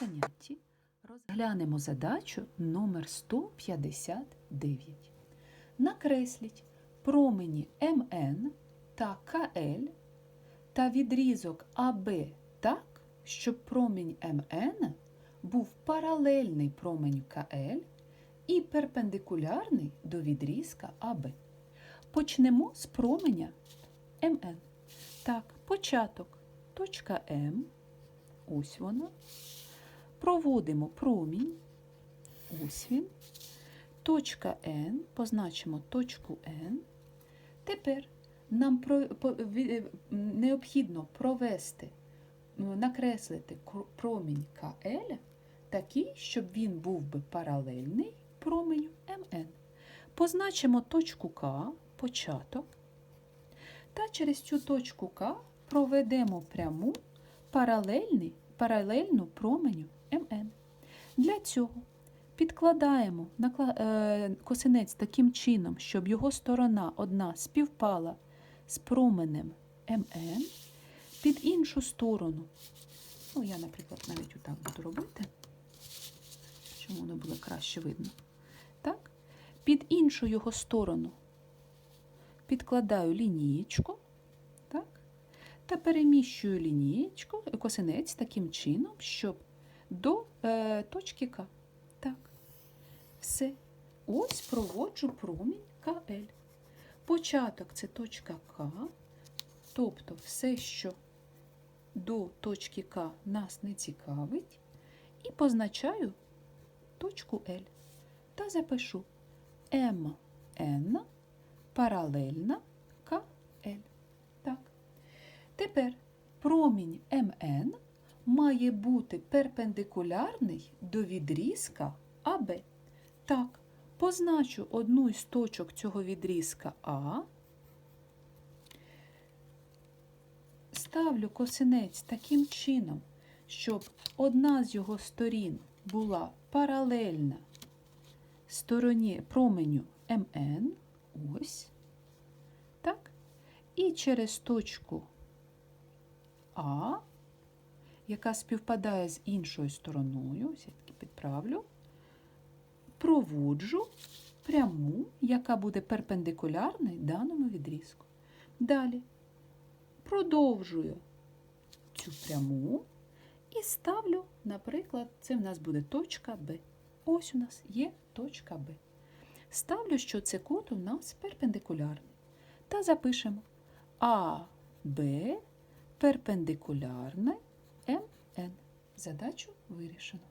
занятті розглянемо задачу номер 159. Накресліть промені МН та КЛ та відрізок АБ так, щоб промінь МН був паралельний променю КЛ і перпендикулярний до відрізка АБ. Почнемо з променя МН. Так, початок точка М. Ось вона. Проводимо промінь. Ось він. Точка N. Позначимо точку N. Тепер нам е, необхідно провести, накреслити промінь КЛ такий, щоб він був би паралельний променю МН. Позначимо точку К, початок. Та через цю точку К проведемо пряму паралельну променю МН. Для цього підкладаємо е, косинець таким чином, щоб його сторона одна співпала з променем МН. Під іншу сторону, ну я, наприклад, навіть отак буду робити, щоб воно було краще видно. Так? Під іншу його сторону підкладаю лінієчку, так? та переміщую лінієчку, косинець таким чином, щоб до е, точки К. Так. Все. Ось проводжу промінь КЛ. Початок це точка К, тобто все, що до точки К нас не цікавить, і позначаю точку L. Та запишу МН паралельна КЛ. Так. Тепер промінь має бути перпендикулярний до відрізка АБ. Так, позначу одну із точок цього відрізка А. Ставлю косинець таким чином, щоб одна з його сторін була паралельна стороні променю МН. Ось. Так. І через точку А, яка співпадає з іншою стороною, я таки підправлю, проводжу пряму, яка буде перпендикулярна даному відрізку. Далі продовжую цю пряму і ставлю, наприклад, це в нас буде точка Б. Ось у нас є точка Б. Ставлю, що це кут у нас перпендикулярний. Та запишемо АБ перпендикулярне МН. Задачу вирішено.